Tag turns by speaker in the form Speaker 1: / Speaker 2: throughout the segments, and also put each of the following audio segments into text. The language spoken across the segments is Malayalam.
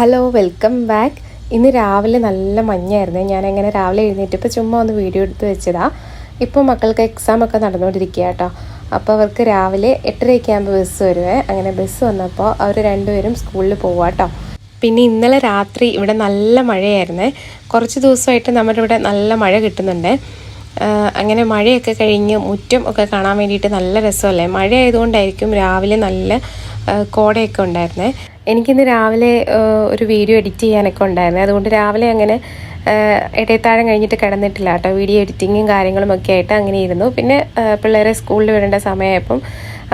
Speaker 1: ഹലോ വെൽക്കം ബാക്ക് ഇന്ന് രാവിലെ നല്ല മഞ്ഞായിരുന്നു. ഞാൻ അങ്ങനെ രാവിലെ എഴുന്നേറ്റപ്പോൾ ചുമ്മാ ഒന്ന് വീഡിയോ എടുത്ത് വെച്ചതാ. ഇപ്പോൾ മക്കൾക്ക് എക്സാം ഒക്കെ നടന്നുകൊണ്ടിരിക്കുക കേട്ടോ അപ്പോൾ അവർക്ക് രാവിലെ എട്ടരയൊക്കെ ആകുമ്പോൾ ബസ് വരുവേ. അങ്ങനെ ബസ് വന്നപ്പോൾ അവർ രണ്ടുപേരും സ്കൂളിൽ പോവാ കേട്ടോ പിന്നെ ഇന്നലെ രാത്രി ഇവിടെ നല്ല മഴയായിരുന്നേ. കുറച്ച് ദിവസമായിട്ട് നമ്മുടെ ഇവിടെ നല്ല മഴ കിട്ടുന്നുണ്ട്. അങ്ങനെ മഴയൊക്കെ കഴിഞ്ഞ് മുറ്റം ഒക്കെ കാണാൻ വേണ്ടിയിട്ട് നല്ല രസമല്ലേ? മഴ ആയതുകൊണ്ടായിരിക്കും രാവിലെ നല്ല കോടയൊക്കെ ഉണ്ടായിരുന്നേ. എനിക്കിന്ന് രാവിലെ ഒരു വീഡിയോ എഡിറ്റ് ചെയ്യാനൊക്കെ ഉണ്ടായിരുന്നു. അതുകൊണ്ട് രാവിലെ അങ്ങനെ ഇടയത്താഴം കഴിഞ്ഞിട്ട് കിടന്നിട്ടില്ല കേട്ടോ. വീഡിയോ എഡിറ്റിങ്ങും കാര്യങ്ങളും ഒക്കെ ആയിട്ട് അങ്ങനെ ഇരുന്നു. പിന്നെ പിള്ളേരെ സ്കൂളിൽ വിടേണ്ട സമയമായപ്പം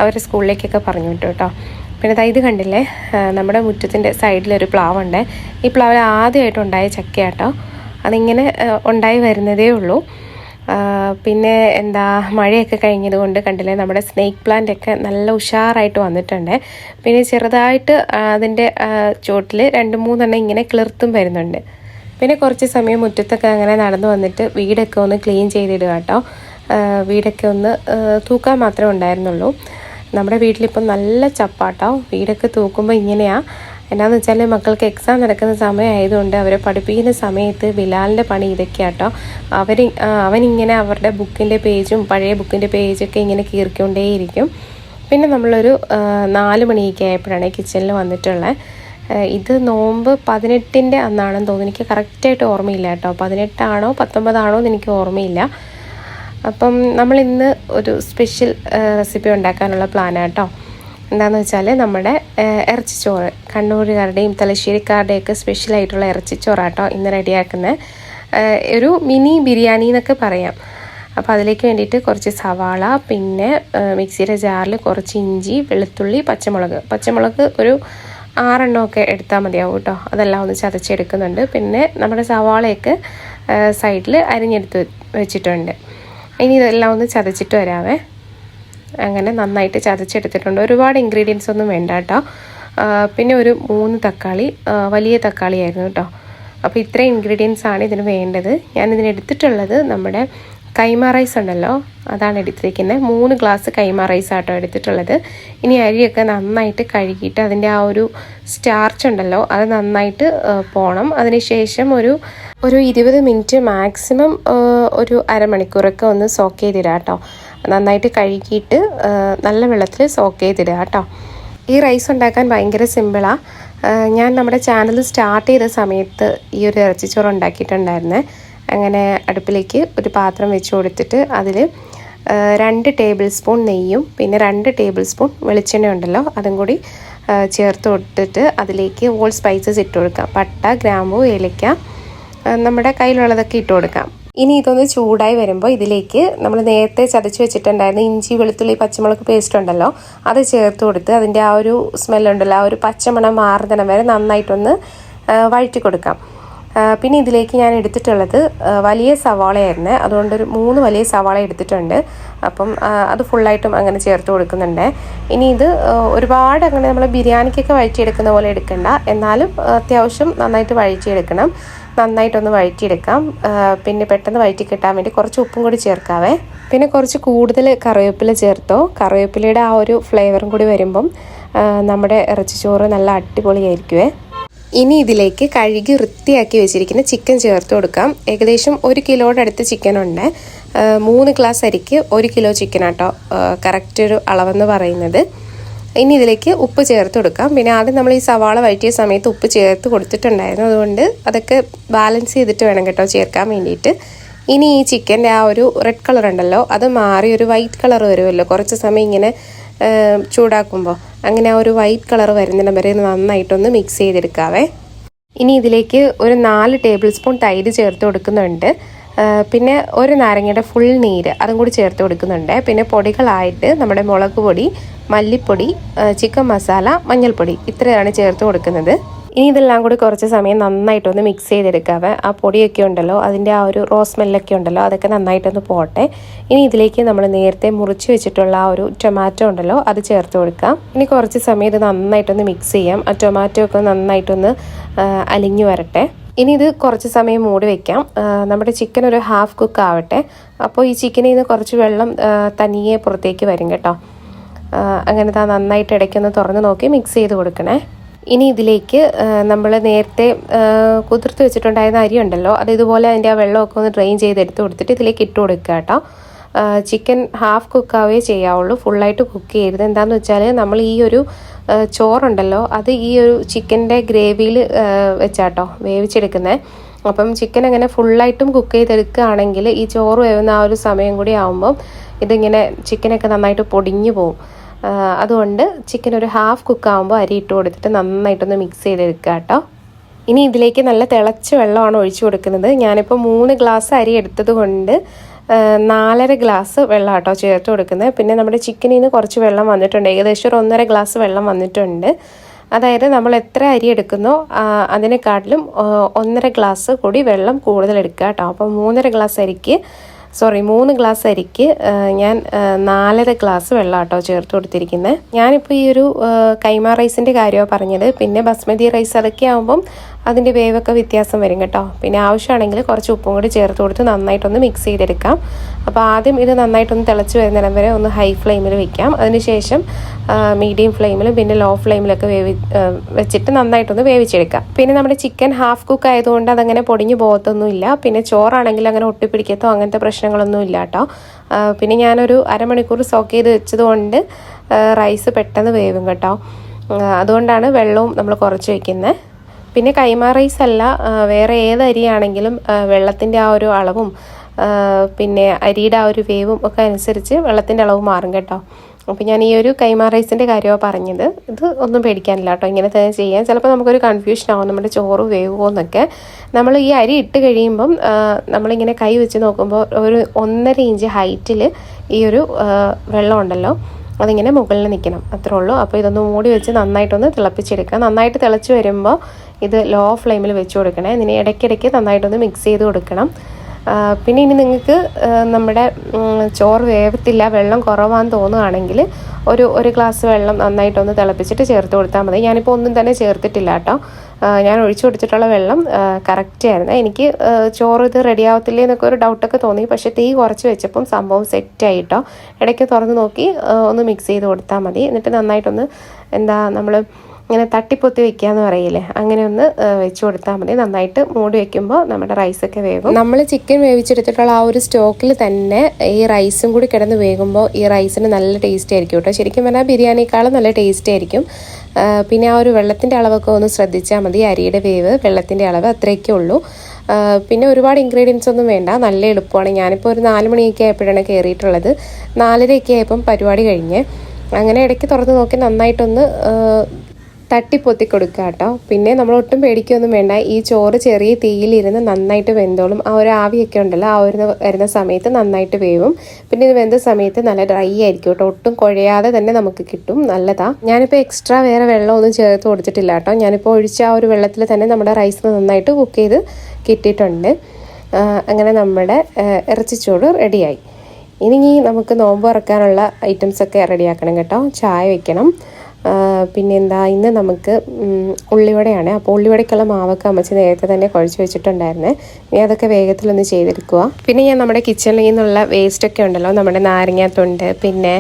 Speaker 1: അവരെ സ്കൂളിലേക്കൊക്കെ പറഞ്ഞു വിട്ടു കേട്ടോ. പിന്നെ ഇത് കണ്ടില്ലേ? നമ്മുടെ മുറ്റത്തിന്റെ സൈഡിലൊരു പ്ലാവുണ്ട്. ഈ പ്ലാവിൽ ആദ്യമായിട്ട് ഉണ്ടായ ചക്കയാട്ടോ. അതിങ്ങനെ ഉണ്ടായി വരുന്നതേ ഉള്ളൂ. പിന്നെ എന്താ മഴയൊക്കെ കഴിഞ്ഞത് കൊണ്ട് കണ്ടില്ലേ നമ്മുടെ സ്നേക്ക് പ്ലാന്റ് ഒക്കെ നല്ല ഉഷാറായിട്ട് വന്നിട്ടുണ്ട്. പിന്നെ ചെറുതായിട്ട് അതിന്റെ ചോട്ടിൽ രണ്ട് മൂന്നെണ്ണം ഇങ്ങനെ കിളിർത്തും വരുന്നുണ്ട്. പിന്നെ കുറച്ച് സമയം മുറ്റത്തൊക്കെ അങ്ങനെ നടന്നു വന്നിട്ട് വീടൊക്കെ ഒന്ന് ക്ലീൻ ചെയ്തിടുക കേട്ടോ. വീടൊക്കെ ഒന്ന് തൂക്കാൻ മാത്രമേ ഉണ്ടായിരുന്നുള്ളൂ. നമ്മുടെ വീട്ടിലിപ്പം നല്ല ചപ്പാട്ടോ വീടൊക്കെ തൂക്കുമ്പോൾ ഇങ്ങനെയാ. എന്നാന്ന് വെച്ചാൽ മക്കൾക്ക് എക്സാം നടക്കുന്ന സമയമായതുകൊണ്ട് അവരെ പഠിപ്പിക്കുന്ന സമയത്ത് ബിലാലിന്റെ പണി ഇതൊക്കെയാട്ടോ. അവർ അവനിങ്ങനെ അവരുടെ ബുക്കിന്റെ പേജും പഴയ ബുക്കിന്റെ പേജൊക്കെ ഇങ്ങനെ കീറിക്കൊണ്ടേയിരിക്കും. പിന്നെ നമ്മളൊരു നാല് മണിയൊക്കെ ആയപ്പോഴാണ് കിച്ചണിൽ വന്നിട്ടുള്ളത് ഇത് നോമ്പ് പതിനെട്ടിന്റെ അന്നാണെന്ന് തോന്നുന്നു. എനിക്ക് കറക്റ്റായിട്ട് ഓർമ്മയില്ല കേട്ടോ. പതിനെട്ടാണോ പത്തൊമ്പതാണോ എന്ന് എനിക്ക് ഓർമ്മയില്ല. അപ്പം നമ്മൾ ഇന്ന് ഒരു സ്പെഷ്യൽ റെസിപ്പി ഉണ്ടാക്കാനുള്ള പ്ലാനാണ് കേട്ടോ. എന്താണെന്ന് വെച്ചാൽ നമ്മുടെ ഇറച്ചിച്ചോറ് കണ്ണൂരുകാരുടെയും തലശ്ശേരിക്കാരുടെയൊക്കെ സ്പെഷ്യലായിട്ടുള്ള ഇറച്ചിച്ചോറാട്ടോ ഇന്ന് റെഡിയാക്കുന്ന. ഒരു മിനി ബിരിയാണി എന്നൊക്കെ പറയാം. അപ്പോൾ അതിലേക്ക് വേണ്ടിയിട്ട് കുറച്ച് സവാള പിന്നെ മിക്സിയുടെ ജാറിൽ കുറച്ച് ഇഞ്ചി വെളുത്തുള്ളി പച്ചമുളക്. പച്ചമുളക് ഒരു ആറെണ്ണമൊക്കെ എടുത്താൽ മതിയാവും കേട്ടോ അതെല്ലാം ഒന്ന് ചതച്ചെടുക്കുന്നുണ്ട്. പിന്നെ നമ്മുടെ സവാളയൊക്കെ സൈഡിൽ അരിഞ്ഞെടുത്ത് വെച്ചിട്ടുണ്ട്. ഇനി ഇതെല്ലാം ഒന്ന് ചതച്ചിട്ട് വരാവേ. അങ്ങനെ നന്നായിട്ട് ചതച്ചെടുത്തിട്ടുണ്ട്. ഒരുപാട് ഇൻഗ്രീഡിയൻസ് ഒന്നും വേണ്ട കേട്ടോ. പിന്നെ ഒരു മൂന്ന് തക്കാളി വലിയ തക്കാളി ആയിരുന്നു കേട്ടോ. അപ്പോൾ ഇത്രയും ഇൻഗ്രീഡിയൻസ് ആണ് ഇതിന് വേണ്ടത്. ഞാൻ ഇതിന് എടുത്തിട്ടുള്ളത് നമ്മുടെ കൈമ റൈസ് ഉണ്ടല്ലോ അതാണ് എടുത്തിരിക്കുന്നത്. മൂന്ന് ഗ്ലാസ് കൈമ റൈസ് ആട്ടോ എടുത്തിട്ടുള്ളത്. ഇനി അരിയൊക്കെ നന്നായിട്ട് കഴുകിയിട്ട് അതിന്റെ ആ ഒരു സ്റ്റാർച്ച് ഉണ്ടല്ലോ അത് നന്നായിട്ട് പോകണം അതിനുശേഷം ഒരു ഒരു ഇരുപത് മിനിറ്റ് മാക്സിമം ഒരു അരമണിക്കൂറൊക്കെ ഒന്ന് സോക്ക് ചെയ്തിടാം കേട്ടോ. നന്നായിട്ട് കഴുകിയിട്ട് നല്ല വെള്ളത്തിൽ സോക്ക് ചെയ്തിടുക കേട്ടോ. ഈ റൈസ് ഉണ്ടാക്കാൻ ഭയങ്കര സിമ്പിളാണ് ഞാൻ നമ്മുടെ ചാനൽ സ്റ്റാർട്ട് ചെയ്ത സമയത്ത് ഈ ഒരു ഇറച്ചിച്ചോറ് ഉണ്ടാക്കിയിട്ടുണ്ടായിരുന്നേ. അങ്ങനെ അടുപ്പിലേക്ക് ഒരു പാത്രം വെച്ച് കൊടുത്തിട്ട് അതിൽ രണ്ട് ടേബിൾ സ്പൂൺ നെയ്യും പിന്നെ രണ്ട് ടേബിൾ സ്പൂൺ വെളിച്ചെണ്ണ ഉണ്ടല്ലോ അതും കൂടി ചേർത്ത് കൊടുത്തിട്ട് അതിലേക്ക് ഓൾ സ്പൈസസ് ഇട്ട് കൊടുക്കാം. പട്ട ഗ്രാമ്പു ഏലക്ക നമ്മുടെ കയ്യിലുള്ളതൊക്കെ ഇട്ട് കൊടുക്കാം. ഇനി ഇതൊന്ന് ചൂടായി വരുമ്പോൾ ഇതിലേക്ക് നമ്മൾ നേരത്തെ ചതച്ച് വെച്ചിട്ടുണ്ടായിരുന്ന ഇഞ്ചി വെളുത്തുള്ളി പച്ചമുളക് പേസ്റ്റ് ഉണ്ടല്ലോ അത് ചേർത്ത് കൊടുത്ത് അതിന്റെ ആ ഒരു സ്മെല്ലുണ്ടല്ലോ ആ ഒരു പച്ചമണം മാറുന്നതിനം വരെ നന്നായിട്ടൊന്ന് വഴറ്റി കൊടുക്കാം. പിന്നെ ഇതിലേക്ക് ഞാൻ എടുത്തിട്ടുള്ളത് വലിയ സവാളയായിരുന്നു. അതുകൊണ്ട് ഒരു മൂന്ന് വലിയ സവാള എടുത്തിട്ടുണ്ട്. അപ്പം അത് ഫുള്ളായിട്ടും അങ്ങനെ ചേർത്ത് കൊടുക്കുന്നുണ്ട്. ഇനി ഇത് ഒരുപാട് അങ്ങനെ നമ്മൾ ബിരിയാണിക്കൊക്കെ വഴറ്റിയെടുക്കുന്ന പോലെ എടുക്കണ്ട. എന്നാലും അത്യാവശ്യം നന്നായിട്ട് വഴറ്റിയെടുക്കണം. നന്നായിട്ടൊന്ന് വഴറ്റിയെടുക്കാം. പിന്നെ പെട്ടെന്ന് വഴറ്റി കിട്ടാൻ വേണ്ടി കുറച്ച് ഉപ്പും കൂടി ചേർക്കാവേ. പിന്നെ കുറച്ച് കൂടുതൽ കറിവേപ്പില ചേർത്തോ. കറിവേപ്പിലയുടെ ആ ഒരു ഫ്ലേവറും കൂടി വരുമ്പം നമ്മുടെ നമ്മുടെ ഇറച്ചിച്ചോറ് നല്ല അടിപൊളിയായിരിക്കുമേ ഇനി ഇതിലേക്ക് കഴുകി വൃത്തിയാക്കി വെച്ചിരിക്കുന്ന ചിക്കൻ ചേർത്ത് കൊടുക്കാം. ഏകദേശം ഒരു കിലോയുടെ അടുത്ത് ചിക്കൻ ഉണ്ട് മൂന്ന് ഗ്ലാസ് അരിക്ക് ഒരു കിലോ ചിക്കൻ ആട്ടോ കറക്റ്റ് ഒരു അളവെന്ന് പറയുന്നത്. ഇനി ഇതിലേക്ക് ഉപ്പ് ചേർത്ത് കൊടുക്കാം. പിന്നെ ആദ്യം നമ്മൾ ഈ സവാള വഴറ്റിയ സമയത്ത് ഉപ്പ് ചേർത്ത് കൊടുത്തിട്ടുണ്ടായിരുന്നു. അതുകൊണ്ട് അതൊക്കെ ബാലൻസ് ചെയ്തിട്ട് വേണം കേട്ടോ ചേർക്കാൻ വേണ്ടിയിട്ട്. ഇനി ഈ ചിക്കന്റെ ആ ഒരു റെഡ് കളർ ഉണ്ടല്ലോ അത് മാറി ഒരു വൈറ്റ് കളർ വരുമല്ലോ. കുറച്ച് സമയം ഇങ്ങനെ ചൂടാക്കുമ്പോൾ അങ്ങനെ ആ ഒരു വൈറ്റ് കളർ വരുന്നിടം വരെ നന്നായിട്ടൊന്ന് മിക്സ് ചെയ്തെടുക്കാവേ. ഇനി ഇതിലേക്ക് ഒരു നാല് ടേബിൾ സ്പൂൺ തൈര് ചേർത്ത് കൊടുക്കുന്നുണ്ട്. പിന്നെ ഒരു നാരങ്ങയുടെ ഫുൾ നീര് അതും കൂടി ചേർത്ത് കൊടുക്കുന്നുണ്ട്. പിന്നെ പൊടികളായിട്ട് നമ്മുടെ മുളക് പൊടി മല്ലിപ്പൊടി ചിക്കൻ മസാല മഞ്ഞൾപ്പൊടി ഇത്രയാണ് ചേർത്ത് കൊടുക്കുന്നത്. ഇനി ഇതെല്ലാം കൂടി കുറച്ച് സമയം നന്നായിട്ടൊന്ന് മിക്സ് ചെയ്തെടുക്കാവേ. ആ പൊടിയൊക്കെ ഉണ്ടല്ലോ അതിന്റെ ആ ഒരു റോസ് സ്മെല്ലൊക്കെ ഉണ്ടല്ലോ അതൊക്കെ നന്നായിട്ടൊന്ന് പോട്ടെ. ഇനി ഇതിലേക്ക് നമ്മൾ നേരത്തെ മുറിച്ച് വെച്ചിട്ടുള്ള ആ ഒരു ടൊമാറ്റോ ഉണ്ടല്ലോ അത് ചേർത്ത് കൊടുക്കാം. ഇനി കുറച്ച് സമയം ഇത് നന്നായിട്ടൊന്ന് മിക്സ് ചെയ്യാം. ആ ടൊമാറ്റോ ഒക്കെ നന്നായിട്ടൊന്ന് അലിഞ്ഞു വരട്ടെ. ഇനി ഇത് കുറച്ച് സമയം മൂടി വെക്കാം. നമ്മുടെ ചിക്കൻ ഒരു ഹാഫ് കുക്ക് ആവട്ടെ. അപ്പോൾ ഈ ചിക്കനിൽ നിന്ന് കുറച്ച് വെള്ളം തനിയെ പുറത്തേക്ക് വരും കേട്ടോ. അങ്ങനെ താ നന്നായിട്ട് ഇടയ്ക്കൊന്ന് തുറന്ന് നോക്കി മിക്സ് ചെയ്ത് കൊടുക്കണേ. ഇനി ഇതിലേക്ക് നമ്മൾ നേരത്തെ കുതിർത്ത് വെച്ചിട്ടുണ്ടായിരുന്ന അരി ഉണ്ടല്ലോ അത് ഇതുപോലെ അതിന്റെ ആ വെള്ളമൊക്കെ ഒന്ന് ഡ്രെയിൻ ചെയ്ത് എടുത്ത് കൊടുത്തിട്ട് ഇതിലേക്ക് ഇട്ട് കൊടുക്കുക കേട്ടോ. ചിക്കൻ ഹാഫ് കുക്കാവേ ചെയ്യാവുള്ളൂ ഫുള്ളായിട്ട് കുക്ക് ചെയ്യരുത്. എന്താണെന്ന് വെച്ചാൽ നമ്മൾ ഈ ഒരു ചോറുണ്ടല്ലോ അത് ഈ ഒരു ചിക്കന്റെ ഗ്രേവിയിൽ വെച്ചാട്ടോ വേവിച്ചെടുക്കുന്നത് അപ്പം ചിക്കൻ അങ്ങനെ ഫുള്ളായിട്ടും കുക്ക് ചെയ്തെടുക്കുകയാണെങ്കിൽ ഈ ചോറ് വേവുന്ന ആ ഒരു സമയം കൂടി ആകുമ്പം ഇതിങ്ങനെ ചിക്കനൊക്കെ നന്നായിട്ട് പൊടിഞ്ഞു പോവും. അതുകൊണ്ട് ചിക്കൻ ഒരു ഹാഫ് കുക്കാകുമ്പോൾ അരി ഇട്ട് കൊടുത്തിട്ട് നന്നായിട്ടൊന്ന് മിക്സ് ചെയ്തെടുക്കുക കേട്ടോ. ഇനി ഇതിലേക്ക് നല്ല തിളച്ച വെള്ളമാണ് ഒഴിച്ചു കൊടുക്കുന്നത്. ഞാനിപ്പോൾ മൂന്ന് ഗ്ലാസ് അരി എടുത്തത് കൊണ്ട് നാലര ഗ്ലാസ് വെള്ളം കേട്ടോ ചേർത്ത് കൊടുക്കുന്നത്. പിന്നെ നമ്മുടെ ചിക്കനിൽ നിന്ന് കുറച്ച് വെള്ളം വന്നിട്ടുണ്ട്. ഏകദേശം ഒരു ഒന്നര ഗ്ലാസ് വെള്ളം വന്നിട്ടുണ്ട്. അതായത് നമ്മൾ എത്ര അരി എടുക്കുന്നോ അതിനെക്കാട്ടിലും ഒന്നര ഗ്ലാസ് കൂടി വെള്ളം കൂടുതൽ എടുക്കുക കേട്ടോ. അപ്പോൾ മൂന്നര ഗ്ലാസ് അരിക്ക് സോറി മൂന്ന് ഗ്ലാസ് അരിക്ക് ഞാൻ നാലര ഗ്ലാസ് വെള്ളം കേട്ടോ ചേർത്ത് കൊടുത്തിരിക്കുന്നത് ഞാനിപ്പോൾ ഈ ഒരു കൈമ റൈസിന്റെ കാര്യമാണ് പറഞ്ഞത്. പിന്നെ ബസ്മതി റൈസ് അതൊക്കെ ആകുമ്പം അതിന്റെ വേവൊക്കെ വ്യത്യാസം വരും കേട്ടോ. പിന്നെ ആവശ്യമാണെങ്കിൽ കുറച്ച് ഉപ്പും കൂടി ചേർത്ത് കൊടുത്ത് നന്നായിട്ടൊന്ന് മിക്സ് ചെയ്തെടുക്കാം. അപ്പോൾ ആദ്യം ഇത് നന്നായിട്ടൊന്ന് തിളച്ച് വരുന്നിടം വരെ ഒന്ന് ഹൈ ഫ്ലെയിമിൽ വെക്കാം. അതിനുശേഷം മീഡിയം ഫ്ലെയിമിലും പിന്നെ ലോ ഫ്ലെയിമിലൊക്കെ വേവി വെച്ചിട്ട് നന്നായിട്ടൊന്ന് വേവിച്ചെടുക്കാം. പിന്നെ നമ്മുടെ ചിക്കൻ ഹാഫ് കുക്ക് ആയതുകൊണ്ട് അതങ്ങനെ പൊടിഞ്ഞു പോകത്തൊന്നുമില്ല. പിന്നെ ചോറാണെങ്കിൽ അങ്ങനെ ഒട്ടിപ്പിടിക്കത്തോ അങ്ങനത്തെ പ്രശ്നങ്ങളൊന്നും ഇല്ല കേട്ടോ. പിന്നെ ഞാനൊരു അരമണിക്കൂർ സോക്ക് ചെയ്ത് വെച്ചതുകൊണ്ട് റൈസ് പെട്ടെന്ന് വേവും കേട്ടോ. അതുകൊണ്ടാണ് വെള്ളവും നമ്മൾ കുറച്ച് വയ്ക്കുന്നത് പിന്നെ കൈമാ റൈസ് അല്ല വേറെ ഏത് അരിയാണെങ്കിലും വെള്ളത്തിന്റെ ആ ഒരു അളവും പിന്നെ അരിയുടെ ആ ഒരു വേവും ഒക്കെ അനുസരിച്ച് വെള്ളത്തിന്റെ അളവ് മാറും കേട്ടോ. അപ്പോൾ ഞാൻ ഈ ഒരു കൈമാ റൈസിന്റെ കാര്യമാണ് പറഞ്ഞത്. ഇത് ഒന്നും പേടിക്കാനില്ല കേട്ടോ ഇങ്ങനെ തന്നെ ചെയ്യാം. ചിലപ്പോൾ നമുക്കൊരു കൺഫ്യൂഷൻ ആവും നമ്മുടെ ചോറ് വേവുമോ എന്നൊക്കെ. നമ്മൾ ഈ അരി ഇട്ട് കഴിയുമ്പം നമ്മളിങ്ങനെ കൈ വെച്ച് നോക്കുമ്പോൾ ഒരു ഒന്നര ഇഞ്ച് ഹൈറ്റിൽ ഈ ഒരു വെള്ളം ഉണ്ടല്ലോ. അതിങ്ങനെ മുകളിൽ നിൽക്കണം. അത്രേ ഉള്ളൂ. അപ്പോൾ ഇതൊന്ന് മൂടി വെച്ച് നന്നായിട്ടൊന്ന് തിളപ്പിച്ചെടുക്കുക. നന്നായിട്ട് തിളച്ച് വരുമ്പോൾ ഇത് ലോ ഫ്ലെയിമിൽ വെച്ച് കൊടുക്കണേ. ഇതിന് ഇടയ്ക്കിടയ്ക്ക് നന്നായിട്ടൊന്ന് മിക്സ് ചെയ്ത് കൊടുക്കണം. പിന്നെ ഇനി നിങ്ങൾക്ക് നമ്മുടെ ചോറ് വേവത്തില്ല വെള്ളം കുറവാന്ന് തോന്നുകയാണെങ്കിൽ ഒരു ഒരു ഗ്ലാസ് വെള്ളം നന്നായിട്ടൊന്ന് തിളപ്പിച്ചിട്ട് ചേർത്ത് കൊടുത്താൽ മതി. ഞാനിപ്പോൾ ഒന്നും തന്നെ ചേർത്തിട്ടില്ല കേട്ടോ. ഞാൻ ഒഴിച്ചു കൊടുത്തിട്ടുള്ള വെള്ളം കറക്റ്റ് ആയിരുന്നു. എനിക്ക് ചോറ് ഇത് റെഡി ആവത്തില്ലേ എന്നൊക്കെ ഒരു ഡൗട്ടൊക്കെ തോന്നി. പക്ഷേ തീ കുറച്ച് വെച്ചപ്പം സംഭവം സെറ്റായിട്ടോ ഇടയ്ക്ക് തുറന്ന് നോക്കി ഒന്ന് മിക്സ് ചെയ്ത് കൊടുത്താൽ മതി. എന്നിട്ട് നന്നായിട്ടൊന്ന് എന്താ നമ്മൾ ഇങ്ങനെ തട്ടിപ്പൊത്തി വെക്കുക എന്ന് പറയില്ലേ? അങ്ങനെ ഒന്ന് വെച്ച് കൊടുത്താൽ മതി. നന്നായിട്ട് മൂടി വെക്കുമ്പോൾ നമ്മുടെ റൈസൊക്കെ വേകും നമ്മൾ ചിക്കൻ വേവിച്ചെടുത്തിട്ടുള്ള ആ ഒരു സ്റ്റോക്കിൽ തന്നെ ഈ റൈസും കൂടി കിടന്ന് വേകുമ്പോൾ ഈ റൈസിന് നല്ല ടേസ്റ്റ് ആയിരിക്കും കേട്ടോ. ശരിക്കും പറഞ്ഞാൽ ബിരിയാണിയേക്കാളും നല്ല ടേസ്റ്റ് ആയിരിക്കും. പിന്നെ ആ ഒരു വെള്ളത്തിന്റെ അളവൊക്കെ ഒന്ന് ശ്രദ്ധിച്ചാൽ മതി അരിയുടെ വേവ് വെള്ളത്തിന്റെ അളവ് അത്രയൊക്കെ ഉള്ളൂ. പിന്നെ ഒരുപാട് ഇൻഗ്രീഡിയൻസ് ഒന്നും വേണ്ട നല്ല എളുപ്പമാണ്. ഞാനിപ്പോൾ ഒരു നാല് മണിയൊക്കെ ആയപ്പോഴാണ് കയറിയിട്ടുള്ളത് നാലരയൊക്കെ ആയപ്പം പരിപാടി കഴിഞ്ഞ്. അങ്ങനെ ഇടയ്ക്ക് തുറന്ന് നോക്കി നന്നായിട്ടൊന്ന് തട്ടിപ്പൊത്തി കൊടുക്കുക കേട്ടോ പിന്നെ നമ്മൾ ഒട്ടും പേടിക്കൊന്നും വേണ്ട. ഈ ചോറ് ചെറിയ തീയിലിരുന്ന് നന്നായിട്ട് വെന്തോളും. ആ ഒരു ആവിയൊക്കെ ഉണ്ടല്ലോ ആ ഒരു വരുന്ന സമയത്ത് നന്നായിട്ട് വേവും. പിന്നെ ഇത് വെന്ത സമയത്ത് നല്ല ഡ്രൈ ആയിരിക്കും കേട്ടോ. ഒട്ടും കുഴയാതെ തന്നെ നമുക്ക് കിട്ടും. നല്ലതാ. ഞാനിപ്പോൾ എക്സ്ട്രാ വേറെ വെള്ളമൊന്നും ചേർത്ത് കൊടുത്തിട്ടില്ല കേട്ടോ. ഞാനിപ്പോൾ ഒഴിച്ച ആ ഒരു വെള്ളത്തിൽ തന്നെ നമ്മുടെ റൈസ് നന്നായിട്ട് കുക്ക് ചെയ്ത് കിട്ടിയിട്ടുണ്ട്. അങ്ങനെ നമ്മുടെ ഇറച്ചിച്ചോട് റെഡിയായി. ഇനി നമുക്ക് നോമ്പ് ഇറക്കാനുള്ള ഐറ്റംസൊക്കെ റെഡിയാക്കണം കേട്ടോ. ചായ വെക്കണം. ആ, പിന്നെന്താ ഇന്ന് നമുക്ക് ഉള്ളിവടയാണ്. അപ്പോൾ ഉള്ളിവടയ്ക്കുള്ള മാവൊക്കെ അമ്മച്ചി നേരത്തെ തന്നെ കുഴച്ച് വെച്ചിട്ടുണ്ടായിരുന്നേ. ഇനി അതൊക്കെ വേഗത്തിലൊന്ന് ചെയ്തെടുക്കുക പിന്നെ ഞാൻ നമ്മുടെ കിച്ചണിൽ നിന്നുള്ള വേസ്റ്റൊക്കെ ഉണ്ടല്ലോ നമ്മുടെ നാരങ്ങാത്തുണ്ട് പിന്നെ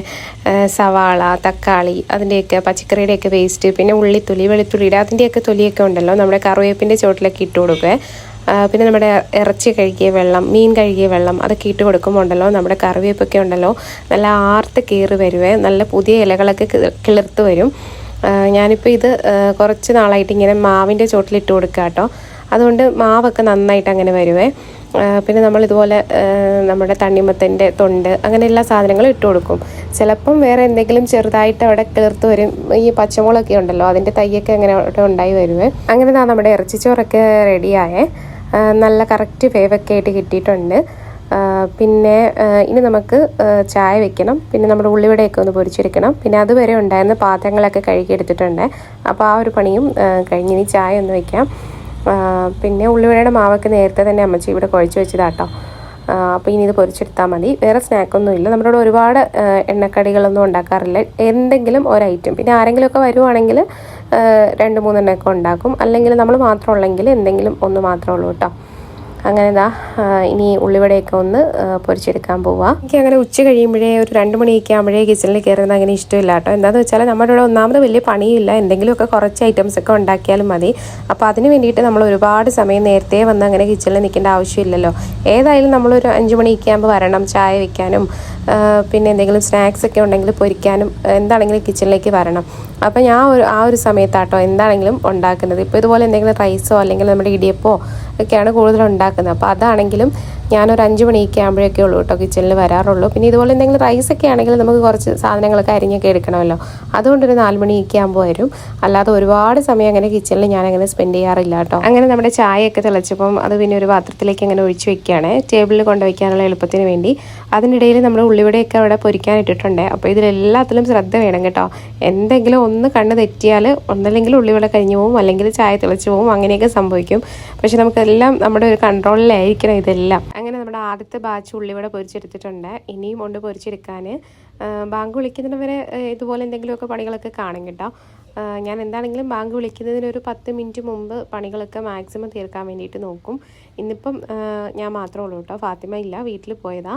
Speaker 1: സവാള തക്കാളി അതിന്റെയൊക്കെ പച്ചക്കറിയുടെയൊക്കെ വേസ്റ്റ് പിന്നെ ഉള്ളിത്തൊലി വെളുത്തുള്ളിയുടെ അതിന്റെയൊക്കെ തൊലിയൊക്കെ ഉണ്ടല്ലോ നമ്മുടെ കറുവേപ്പിന്റെ ചോട്ടിലൊക്കെ ഇട്ട് കൊടുക്കുക പിന്നെ നമ്മുടെ ഇറച്ചി കഴുകിയ വെള്ളം മീൻ കഴുകിയ വെള്ളം അതൊക്കെ ഇട്ട് കൊടുക്കുമ്പോൾ ഉണ്ടല്ലോ നമ്മുടെ കറിവേപ്പൊക്കെ ഉണ്ടല്ലോ നല്ല ആർത്ത് കയറി വരുവേ നല്ല പുതിയ ഇലകളൊക്കെ കിളിർത്ത് വരും. ഞാനിപ്പോൾ ഇത് കുറച്ച് നാളായിട്ട് ഇങ്ങനെ മാവിന്റെ ചോട്ടിലിട്ട് കൊടുക്കുക കേട്ടോ അതുകൊണ്ട് മാവൊക്കെ നന്നായിട്ട് അങ്ങനെ വരുവേ. പിന്നെ നമ്മൾ ഇതുപോലെ നമ്മുടെ തണ്ണിമത്തന്റെ തൊണ്ട് അങ്ങനെ എല്ലാ സാധനങ്ങളും ഇട്ട് കൊടുക്കും. ചിലപ്പം വേറെ എന്തെങ്കിലും ചെറുതായിട്ട് അവിടെ കിളിർത്ത് വരും. ഈ പച്ചമുളകൊക്കെ ഉണ്ടല്ലോ അതിന്റെ തൈയൊക്കെ അങ്ങനെ അവിടെ ഉണ്ടായി വരുവേ. അങ്ങനെ നമ്മുടെ ഇറച്ചിച്ചോറൊക്കെ റെഡിയായേ നല്ല കറക്റ്റ് വേവൊക്കെ ആയിട്ട് കിട്ടിയിട്ടുണ്ട്. പിന്നെ ഇനി നമുക്ക് ചായ വെക്കണം. പിന്നെ നമ്മുടെ ഉള്ളിവടയൊക്കെ ഒന്ന് പൊരിച്ചെടുക്കണം. പിന്നെ അതുവരെ ഉണ്ടായിരുന്ന പാത്രങ്ങളൊക്കെ കഴുകിയെടുത്തിട്ടുണ്ട്. അപ്പോൾ ആ ഒരു പണിയും കഴിഞ്ഞ് ചായ ഒന്ന് വെക്കാം. പിന്നെ ഉള്ളിവടയുടെ മാവൊക്കെ നേരത്തെ തന്നെ അമ്മച്ചി ഇവിടെ കുഴച്ച് വെച്ചതാട്ടോ. അപ്പോൾ ഇനി ഇത് പൊരിച്ചെടുത്താൽ മതി. വേറെ സ്നാക്കൊന്നും ഇല്ല. നമ്മുടെ ഇവിടെ ഒരുപാട് എണ്ണക്കടികളൊന്നും ഉണ്ടാക്കാറില്ല. എന്തെങ്കിലും ഒരൈറ്റം പിന്നെ ആരെങ്കിലുമൊക്കെ വരുവാണെങ്കിൽ രണ്ട് മൂന്നെണ്ണമൊക്കെ ഉണ്ടാക്കും. അല്ലെങ്കിൽ നമ്മൾ മാത്രമുള്ളെങ്കിൽ എന്തെങ്കിലും ഒന്ന് മാത്രമേ ഉള്ളൂ കേട്ടോ. അങ്ങനെ ഇതാ ഇനി ഉള്ളിവടയൊക്കെ ഒന്ന് പൊരിച്ചെടുക്കാൻ പോവാം. എനിക്ക് അങ്ങനെ ഉച്ച കഴിയുമ്പോഴേ ഒരു രണ്ട് മണിയൊക്കെ ആകുമ്പോഴേ കിച്ചണിൽ കയറുന്നത് അങ്ങനെ ഇഷ്ടമില്ല കേട്ടോ. എന്താണെന്ന് വെച്ചാൽ നമ്മുടെ ഇവിടെ ഒന്നാമത് വലിയ പണിയില്ല. എന്തെങ്കിലുമൊക്കെ കുറച്ച് ഐറ്റംസ് ഒക്കെ ഉണ്ടാക്കിയാലും മതി. അപ്പോൾ അതിന് വേണ്ടിയിട്ട് നമ്മൾ ഒരുപാട് സമയം നേരത്തെ വന്ന് അങ്ങനെ കിച്ചണിൽ നിൽക്കേണ്ട ആവശ്യമില്ലല്ലോ. ഏതായാലും നമ്മളൊരു അഞ്ച് മണിയൊക്കെ ആകുമ്പോൾ വരണം ചായ വെക്കാനും പിന്നെ എന്തെങ്കിലും സ്നാക്സ് ഒക്കെ ഉണ്ടെങ്കിൽ പൊരിക്കാനും എന്താണെങ്കിലും കിച്ചണിലേക്ക് വരണം. അപ്പോൾ ഞാൻ ഒരു ആ ഒരു സമയത്താട്ടോ എന്താണെങ്കിലും ഉണ്ടാക്കുന്നത്. ഇപ്പോൾ ഇതുപോലെ എന്തെങ്കിലും റൈസോ അല്ലെങ്കിൽ നമ്മുടെ ഇടിയപ്പോ ഒക്കെയാണ് കൂടുതൽ ഉണ്ടാക്കുന്നത്. അപ്പോൾ അതാണെങ്കിലും ഞാനൊരു അഞ്ച് മണിയൊക്കെ ആകുമ്പോഴൊക്കെ ഉള്ളൂ കേട്ടോ കിച്ചണിൽ വരാറുള്ളൂ. പിന്നെ ഇതുപോലെ എന്തെങ്കിലും റൈസ് ഒക്കെ ആണെങ്കിൽ നമുക്ക് കുറച്ച് സാധനങ്ങളൊക്കെ അരിഞ്ഞൊക്കെ എടുക്കണമല്ലോ. അതുകൊണ്ടൊരു നാല് മണിയൊക്കെ ആകുമ്പോൾ വരും. അല്ലാതെ ഒരുപാട് സമയം അങ്ങനെ കിച്ചണിൽ ഞാൻ അങ്ങനെ സ്പെൻഡ് ചെയ്യാറില്ല കേട്ടോ. അങ്ങനെ നമ്മുടെ ചായയൊക്കെ തിളച്ചപ്പം അത് പിന്നെ ഒരു പാത്രത്തിലേക്ക് അങ്ങനെ ഒഴിച്ച് വെക്കുകയാണ്. ടേബിളിൽ കൊണ്ടുവയ്ക്കാനുള്ള എളുപ്പത്തിന് വേണ്ടി. അതിനിടയിൽ നമ്മൾ ഉള്ളിവിടെയൊക്കെ അവിടെ പൊരിക്കാൻ ഇട്ടിട്ടുണ്ട്. അപ്പോൾ ഇതിലെല്ലാത്തിലും ശ്രദ്ധ വേണം കേട്ടോ. എന്തെങ്കിലും ഒന്ന് കണ്ണ് തെറ്റിയാൽ ഒന്നല്ലെങ്കിൽ ഉള്ളിവിടെ കഴിഞ്ഞു പോവും. അല്ലെങ്കിൽ ചായ തിളച്ചു പോവും. അങ്ങനെയൊക്കെ സംഭവിക്കും. പക്ഷെ നമുക്കെല്ലാം നമ്മുടെ ഒരു കൺട്രോളിലായിരിക്കണം ഇതെല്ലാം. അങ്ങനെ നമ്മുടെ ആദ്യത്തെ ബാച്ച് ഉള്ളിവിടെ പൊരിച്ചെടുത്തിട്ടുണ്ട്. ഇനിയും ഉണ്ട് പൊരിച്ചെടുക്കാൻ ബാങ്ക് വിളിക്കുന്നവരെ ഇതുപോലെ എന്തെങ്കിലുമൊക്കെ പണികളൊക്കെ കാണും കേട്ടോ. ഞാൻ എന്താണെങ്കിലും ബാങ്ക് വിളിക്കുന്നതിന് ഒരു പത്ത് മിനിറ്റ് മുമ്പ് പണികളൊക്കെ മാക്സിമം തീർക്കാൻ വേണ്ടിയിട്ട് നോക്കും. ഇന്നിപ്പം ഞാൻ മാത്രമേ ഉള്ളൂ കേട്ടോ. ഫാത്തിമ ഇല്ല വീട്ടിൽ പോയതാ.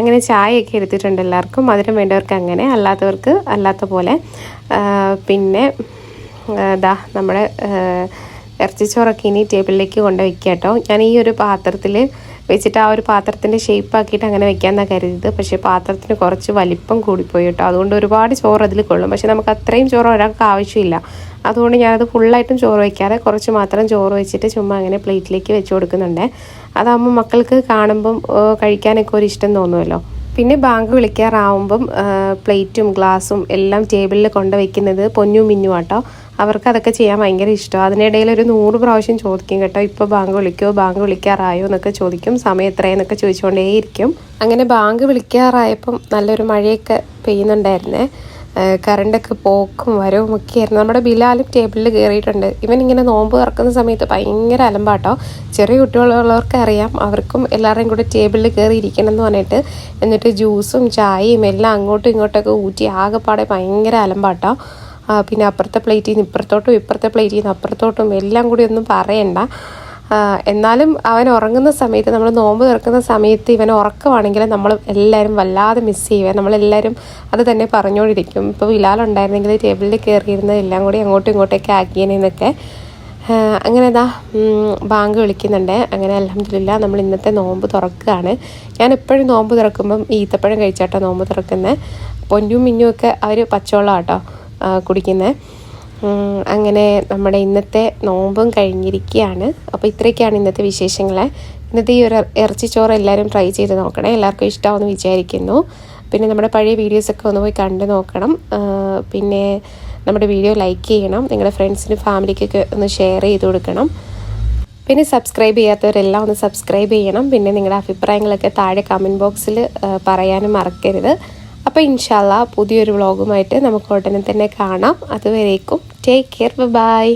Speaker 1: അങ്ങനെ ചായയൊക്കെ എടുത്തിട്ടുണ്ട് എല്ലാവർക്കും. മധുരം വേണ്ടവർക്ക് അങ്ങനെ അല്ലാത്തവർക്ക് അല്ലാത്ത പോലെ. പിന്നെ ദാ നമ്മുടെ ഇറച്ചിച്ചോറൊക്കെ ഇനി ടേബിളിലേക്ക് കൊണ്ട് വയ്ക്കുക കേട്ടോ. ഞാൻ ഈ ഒരു പാത്രത്തിൽ വെച്ചിട്ട് ആ ഒരു പാത്രത്തിന്റെ ഷേപ്പ് ആക്കിയിട്ട് അങ്ങനെ വെക്കാമെന്നാണ് കരുതിയത്. പക്ഷേ പാത്രത്തിന് കുറച്ച് വലിപ്പം കൂടിപ്പോയി കേട്ടോ. അതുകൊണ്ട് ഒരുപാട് ചോറ് അതിൽ കൊള്ളും. പക്ഷേ നമുക്ക് അത്രയും ചോറ് ഒരാൾക്ക് ആവശ്യമില്ല. അതുകൊണ്ട് ഞാനത് ഫുള്ളായിട്ടും ചോറ് വയ്ക്കാതെ കുറച്ച് മാത്രം ചോറ് വെച്ചിട്ട് ചുമ്മാ അങ്ങനെ പ്ലേറ്റിലേക്ക് വെച്ച് കൊടുക്കുന്നുണ്ട്. അതാകുമ്പോൾ മക്കൾക്ക് കാണുമ്പം കഴിക്കാനൊക്കെ ഒരു ഇഷ്ടം തോന്നുമല്ലോ പിന്നെ ബാങ്ക് വിളിക്കാറാവുമ്പം പ്ലേറ്റും ഗ്ലാസും എല്ലാം ടേബിളിൽ കൊണ്ട് വെക്കുന്നത് പൊന്നും മിന്നും ആട്ടോ. അവർക്ക് അതൊക്കെ ചെയ്യാൻ ഭയങ്കര ഇഷ്ടമാണ് അതിനിടയിൽ ഒരു നൂറ് പ്രാവശ്യം ചോദിക്കും കേട്ടോ ഇപ്പോൾ ബാങ്ക് വിളിക്കോ ബാങ്ക് വിളിക്കാറായോ എന്നൊക്കെ ചോദിക്കും. സമയം എത്രയെന്നൊക്കെ ചോദിച്ചുകൊണ്ടേയിരിക്കും അങ്ങനെ ബാങ്ക് വിളിക്കാറായപ്പം നല്ലൊരു മഴയൊക്കെ പെയ്യുന്നുണ്ടായിരുന്നേ. കറണ്ടൊക്കെ പോക്കും വരവും ഒക്കെ ആയിരുന്നു. നമ്മുടെ ബിലാലും ടേബിളിൽ കയറിയിട്ടുണ്ട്. ഇവൻ ഇങ്ങനെ നോമ്പ് തുറക്കുന്ന സമയത്ത് ഭയങ്കര അലമ്പാട്ടോ. ചെറിയ കുട്ടികളുള്ളവർക്ക് അറിയാം അവർക്കും എല്ലാവരുടെയും കൂടെ ടേബിളിൽ കയറി ഇരിക്കണം എന്ന് പറഞ്ഞിട്ട്. എന്നിട്ട് ജ്യൂസും ചായയും എല്ലാം അങ്ങോട്ടും ഇങ്ങോട്ടൊക്കെ ഊറ്റി ആകെപ്പാടെ ഭയങ്കര അലമ്പാട്ടോ. പിന്നെ അപ്പുറത്തെ പ്ലേറ്റിൽ നിന്ന് ഇപ്പുറത്തോട്ടും ഇപ്പുറത്തെ പ്ലേറ്റിൽ നിന്ന് അപ്പുറത്തോട്ടും എല്ലാം കൂടി ഒന്നും പറയണ്ട. എന്നാലും അവൻ ഉറങ്ങുന്ന സമയത്ത് നമ്മൾ നോമ്പ് തുറക്കുന്ന സമയത്ത് ഇവൻ ഉറക്കമാണെങ്കിൽ നമ്മൾ എല്ലാവരും വല്ലാതെ മിസ് ചെയ്യുക നമ്മളെല്ലാവരും അത് തന്നെ പറഞ്ഞുകൊണ്ടിരിക്കും. ഇപ്പോൾ വിലാലുണ്ടായിരുന്നെങ്കിൽ ടേബിളിൽ കയറിയിരുന്ന എല്ലാം കൂടി അങ്ങോട്ടും ഇങ്ങോട്ടൊക്കെ ആക്കിയനെന്നൊക്കെ അങ്ങനെ ഇതാ ബാങ്ക് വിളിക്കുന്നുണ്ട്. അങ്ങനെ അലഹമില്ല നമ്മൾ ഇന്നത്തെ നോമ്പ് തുറക്കുകയാണ്. ഞാൻ എപ്പോഴും നോമ്പ് തുറക്കുമ്പം ഈത്തപ്പഴം കഴിച്ചാട്ടോ നോമ്പ് തുറക്കുന്നത് പൊന്നും മിന്നും ഒക്കെ അവർ പച്ചവെള്ളം കേട്ടോ കുടിക്കുന്നത് അങ്ങനെ നമ്മുടെ ഇന്നത്തെ നോമ്പും കഴിഞ്ഞിരിക്കുകയാണ്. അപ്പോൾ ഇത്രയൊക്കെയാണ് ഇന്നത്തെ വിശേഷങ്ങൾ ഇന്നത്തെ ഈ ഒരു ഇറച്ചിച്ചോറ് എല്ലാവരും ട്രൈ ചെയ്ത് നോക്കണേ. എല്ലാവർക്കും ഇഷ്ടമാണെന്ന് വിചാരിക്കുന്നു. പിന്നെ നമ്മുടെ പഴയ വീഡിയോസൊക്കെ ഒന്ന് പോയി കണ്ടു നോക്കണം. പിന്നെ നമ്മുടെ വീഡിയോ ലൈക്ക് ചെയ്യണം. നിങ്ങളുടെ ഫ്രണ്ട്സിനും ഫാമിലിക്കൊക്കെ ഒന്ന് ഷെയർ ചെയ്ത് കൊടുക്കണം. പിന്നെ സബ്സ്ക്രൈബ് ചെയ്യാത്തവരെല്ലാം ഒന്ന് സബ്സ്ക്രൈബ് ചെയ്യണം. പിന്നെ നിങ്ങളുടെ അഭിപ്രായങ്ങളൊക്കെ താഴെ കമന്റ് ബോക്സിൽ പറയാനും മറക്കരുത്. അപ്പോൾ ഇൻഷാല്ല പുതിയൊരു വ്ളോഗുമായിട്ട് നമുക്ക് ഉടനെ തന്നെ കാണാം. അതുവരേക്കും ടേക്ക് കെയർ ബൈ